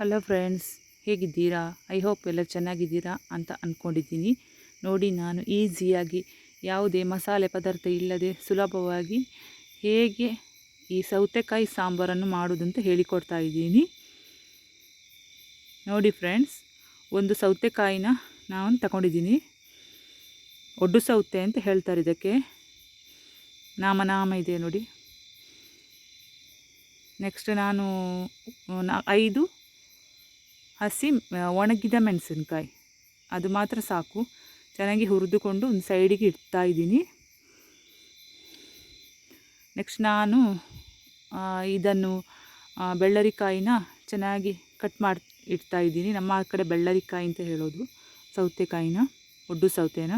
Hello friends, ಹೇಗಿದ್ದೀರಾ? I hope ಎಲ್ಲ ಚೆನ್ನಾಗಿದ್ದೀರಾ ಅಂತ ಅಂದ್ಕೊಂಡಿದ್ದೀನಿ ನೋಡಿ, ನಾನು ಈಸಿಯಾಗಿ ಯಾವುದೇ ಮಸಾಲೆ ಪದಾರ್ಥ ಇಲ್ಲದೆ ಸುಲಭವಾಗಿ ಹೇಗೆ ಈ ಸೌತೆಕಾಯಿ ಸಾಂಬಾರನ್ನು ಮಾಡೋದಂತ ಹೇಳಿಕೊಡ್ತಾ ಇದ್ದೀನಿ. ನೋಡಿ ಫ್ರೆಂಡ್ಸ್, ಒಂದು ಸೌತೆಕಾಯಿನ ನಾನು ತಗೊಂಡಿದ್ದೀನಿ. ಒಡ್ಡು ಸೌತೆ ಅಂತ ಹೇಳ್ತಾರೆ ಇದಕ್ಕೆ. ನಾಮನಾಮ ನಾಮ ಇದೆ ನೋಡಿ. ನೆಕ್ಸ್ಟ್ ನಾನು ಐದು ಹಸಿ ಆ, ಒಣಗಿದ ಮೆಣಸಿನ್ಕಾಯಿ. ಅದು ಮಾತ್ರ ಸಾಕು. ಚೆನ್ನಾಗಿ ಹುರಿದುಕೊಂಡು ಒಂದು ಸೈಡಿಗೆ ಇಡ್ತಾ ಇದ್ದೀನಿ. ನೆಕ್ಸ್ಟ್ ನಾನು ಆ, ಇದನ್ನು ಬೆಳ್ಳರಿಕಾಯಿನ ಚೆನ್ನಾಗಿ ಕಟ್ ಮಾಡಿ ಇಡ್ತಾ ಇದ್ದೀನಿ. ನಮ್ಮ ಕಡೆ ಬೆಳ್ಳರಿಕಾಯಿ ಅಂತ ಹೇಳೋದು ಸೌತೆಕಾಯಿನ ಒಡ್ಡು ಸೌತೆನ.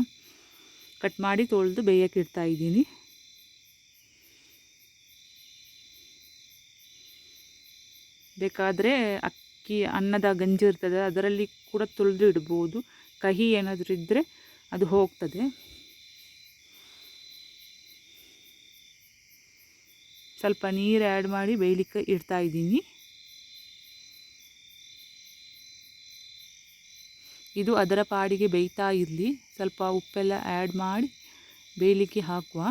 ಕಟ್ ಮಾಡಿ ತೊಳೆದು ಬೇಯಕ್ಕೆ ಇಡ್ತಾ ಇದ್ದೀನಿ. ಬೇಕಾದರೆ ಅಕ್ಕಿ ಅನ್ನದ ಗಂಜಿ ಇರ್ತದೆ, ಅದರಲ್ಲಿ ಕೂಡ ತುಳಿದು ಇಡ್ಬೋದು. ಕಹಿ ಏನಾದರೂ ಇದ್ದರೆ ಅದು ಹೋಗ್ತದೆ. ಸ್ವಲ್ಪ ನೀರು ಆ್ಯಡ್ ಮಾಡಿ ಬೇಯಲಿಕ್ಕೆ ಇಡ್ತಾ ಇದ್ದೀನಿ. ಇದು ಅದರ ಪಾಡಿಗೆ ಬೇಯ್ತಾ ಇರಲಿ. ಸ್ವಲ್ಪ ಉಪ್ಪೆಲ್ಲ ಆ್ಯಡ್ ಮಾಡಿ ಬೇಯಲಿಕ್ಕೆ ಹಾಕುವ.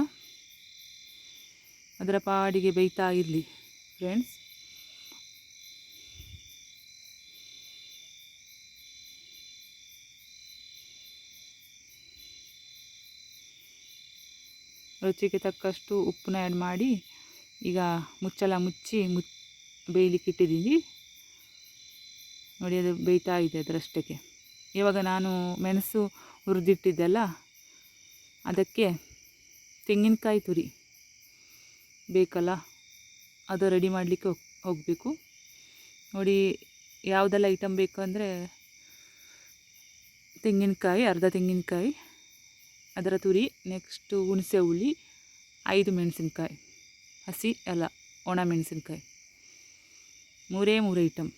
ಅದರ ಪಾಡಿಗೆ ಬೇಯ್ತಾ ಇರಲಿ ಫ್ರೆಂಡ್ಸ್ ರುಚಿಗೆ ತಕ್ಕಷ್ಟು ಉಪ್ಪನ್ನ ಆ್ಯಡ್ ಮಾಡಿ ಈಗ ಮುಚ್ಚಲ ಮುಚ್ಚಿ ಮುಚ್ ಬೇಯಲಿಕ್ಕೆ ಇಟ್ಟಿದ್ದೀನಿ ನೋಡಿ ಅದು ಬೇಯ್ತಾ ಇದೆ ಅದರಷ್ಟಕ್ಕೆ. ಇವಾಗ ನಾನು ಮೆಣಸು ಹುರಿದಿಟ್ಟಿದ್ದೆಲ್ಲ, ಅದಕ್ಕೆ ತೆಂಗಿನಕಾಯಿ ತುರಿ ಬೇಕಲ್ಲ, ಅದು ರೆಡಿ ಮಾಡಲಿಕ್ಕೆ ಹೋಗ್, ಹೋಗಬೇಕು. ನೋಡಿ ಯಾವುದೆಲ್ಲ ಐಟಮ್ ಬೇಕು ಅಂದರೆ ತೆಂಗಿನಕಾಯಿ, ಅರ್ಧ ತೆಂಗಿನಕಾಯಿ. ಅದರ ತುರಿ ನೆಕ್ಸ್ಟು ಹುಣಸೆ ಹುಳಿ, ಐದು ಮೆಣಸಿನ್ಕಾಯಿ, ಹಸಿ ಅಲ್ಲ, ಒಣ ಮೆಣಸಿನ್ಕಾಯಿ. ಮೂರೇ ಮೂರು ಐಟಮ್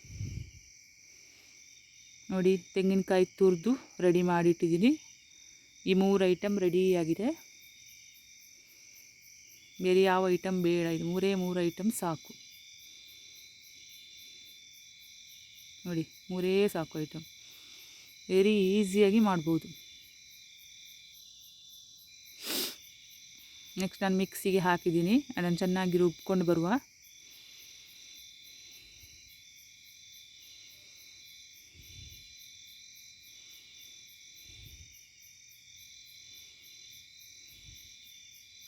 ನೋಡಿ, ತೆಂಗಿನಕಾಯಿ ತುರಿದು ರೆಡಿ ಮಾಡಿಟ್ಟಿದ್ದೀನಿ. ಈ ಮೂರು ಐಟಮ್ ರೆಡಿಯಾಗಿದೆ. ಬೇರೆ ಯಾವ ಐಟಮ್ ಬೇಡ, ಇದು ಮೂರೇ ಮೂರು ಐಟಮ್ ಸಾಕು. ನೋಡಿ, ಮೂರೇ ಸಾಕು ಐಟಮ್ ವೆರಿ ಈಸಿಯಾಗಿ ಮಾಡ್ಬೋದು. ನೆಕ್ಸ್ಟ್ ನಾನು ಮಿಕ್ಸಿಗೆ ಹಾಕಿದ್ದೀನಿ. ಅದನ್ನು ಚೆನ್ನಾಗಿ ರುಬ್ಕೊಂಡು ಬರುವ.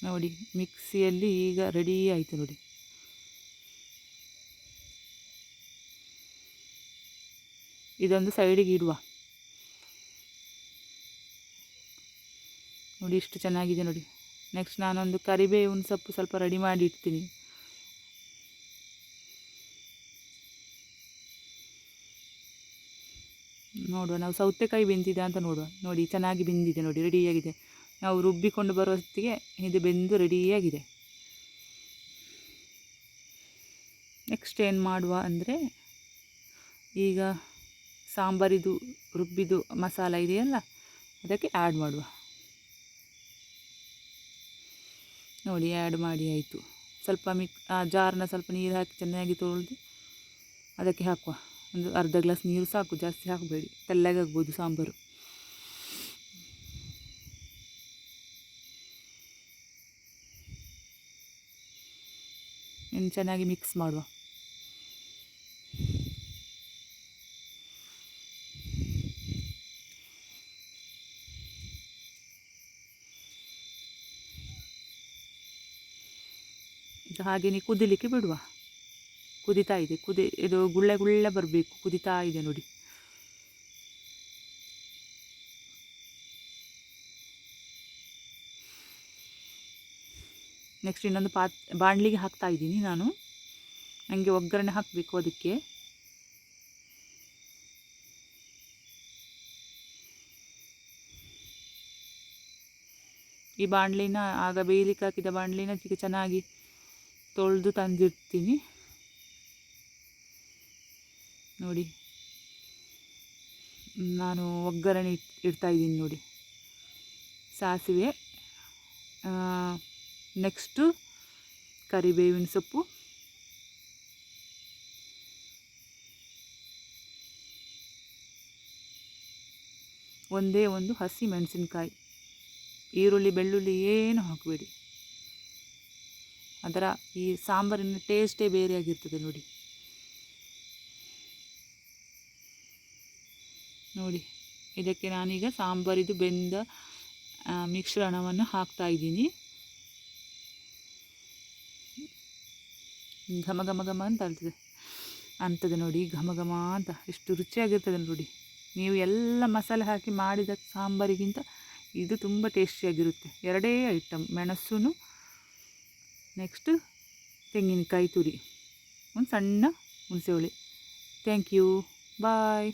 ನೋಡಿ, ಮಿಕ್ಸಿಯಲ್ಲಿ ಈಗ ರೆಡಿ ಆಯಿತು ನೋಡಿ. ಇದೊಂದು ಸೈಡಿಗೆ ಇಡುವ. ನೋಡಿ, ಇಷ್ಟು ಚೆನ್ನಾಗಿದೆ ನೋಡಿ. ನೆಕ್ಸ್ಟ್ ನಾನೊಂದು ಕರಿಬೇವಿನ ಸೊಪ್ಪು ಸ್ವಲ್ಪ ರೆಡಿ ಮಾಡಿ ಇಡ್ತೀನಿ. ನೋಡುವ, ನಾವು ಸೌತೆಕಾಯಿ ಬೆಂದಿದೆ ಅಂತ ನೋಡುವ. ನೋಡಿ, ಚೆನ್ನಾಗಿ ಬೆಂದಿದೆ ನೋಡಿ ರೆಡಿಯಾಗಿದೆ ನಾವು ರುಬ್ಬಿಕೊಂಡು ಬರೋ ಹೊತ್ತಿಗೆ ಇದು ಬೆಂದು ರೆಡಿಯಾಗಿದೆ ನೆಕ್ಸ್ಟ್ ಏನು ಮಾಡುವ ಅಂದರೆ, ಈಗ ಸಾಂಬಾರಿದು, ರುಬ್ಬಿದು ಮಸಾಲ ಇದೆಯಲ್ಲ, ಅದಕ್ಕೆ ಆ್ಯಡ್ ಮಾಡುವ. ನೋಡಿ ಆ್ಯಡ್ ಮಾಡಿ ಆಯಿತು. ಸ್ವಲ್ಪ ಮಿಕ್, ಆ ಜಾರನ್ನ ಸ್ವಲ್ಪ ನೀರು ಹಾಕಿ ಚೆನ್ನಾಗಿ ತೊಳೆದು ಅದಕ್ಕೆ ಹಾಕುವ. ಒಂದು ಅರ್ಧ ಗ್ಲಾಸ್ ನೀರು ಸಾಕು, ಜಾಸ್ತಿ ಹಾಕಬೇಡಿ. ತೆಳ್ಳಗಾಗ್ಬೋದು ಸಾಂಬಾರು. ಇನ್ನು ಚೆನ್ನಾಗಿ ಮಿಕ್ಸ್ ಮಾಡುವ. ಹಾಗೆಯೇ ಕುದಿಲಿಕ್ಕೆ ಬಿಡುವ. ಕುದಿತಾ ಇದೆ. ಕುದಿ, ಇದು ಗುಳ್ಳೆ ಗುಳ್ಳೆ ಬರಬೇಕು. ಕುದಿತಾ ಇದೆ ನೋಡಿ. ನೆಕ್ಸ್ಟ್ ಇನ್ನೊಂದು ಪಾತ್, ಬಾಣಲಿಗೆ ಹಾಕ್ತಾ ಇದ್ದೀನಿ ನಾನು. ನನಗೆ ಒಗ್ಗರಣೆ ಹಾಕಬೇಕು ಅದಕ್ಕೆ. ಈ ಬಾಣಲಿನ, ಆಗ ಬೇಯಲಿಕ್ಕೆ ಹಾಕಿದ ಬಾಣಲಿನ ಈಗ ಚೆನ್ನಾಗಿ ತೊಳೆದು ತಂದಿರ್ತೀನಿ. ನೋಡಿ. ನಾನು ಒಗ್ಗರಣೆ ಇಡ್ತಾಯಿದ್ದೀನಿ ನೋಡಿ. ಸಾಸಿವೆ ನೆಕ್ಸ್ಟು ಕರಿಬೇವಿನ ಸೊಪ್ಪು. ಒಂದೇ ಒಂದು ಹಸಿ ಮೆಣಸಿನ್ಕಾಯಿ. ಈರುಳ್ಳಿ, ಬೆಳ್ಳುಳ್ಳಿ ಏನು ಹಾಕಬೇಡಿ. ಅದರ ಈ ಸಾಂಬಾರಿನ ಟೇಸ್ಟೇ ಬೇರೆಯಾಗಿರ್ತದೆ ನೋಡಿ. ನೋಡಿ, ಇದಕ್ಕೆ ನಾನೀಗ ಸಾಂಬಾರಿದು ಬೆಂದ ಮಿಶ್ರಣವನ್ನು ಹಾಕ್ತಾ ಇದ್ದೀನಿ. ಘಮ ಘಮ ಘಮ ಅಂತ ಅಲ್ತದೆ ಅಂತದೆ ನೋಡಿ, ಘಮ ಘಮ ಅಂತ. ಎಷ್ಟು ರುಚಿಯಾಗಿರ್ತದೆ ನೋಡಿ. ನೀವು ಎಲ್ಲ ಮಸಾಲೆ ಹಾಕಿ ಮಾಡಿದ ಸಾಂಬಾರಿಗಿಂತ ಇದು ತುಂಬ ಟೇಸ್ಟಿಯಾಗಿರುತ್ತೆ. ಎರಡೇ ಐಟಮ್ ಮೆಣಸು ನೆಕ್ಸ್ಟ್ ತೆಂಗಿನಕಾಯಿ ತುರಿ. ಒಂದು ಸಣ್ಣ ಹುಣಸೆ ಹುಳಿ ಥ್ಯಾಂಕ್ ಯು ಬಾಯ್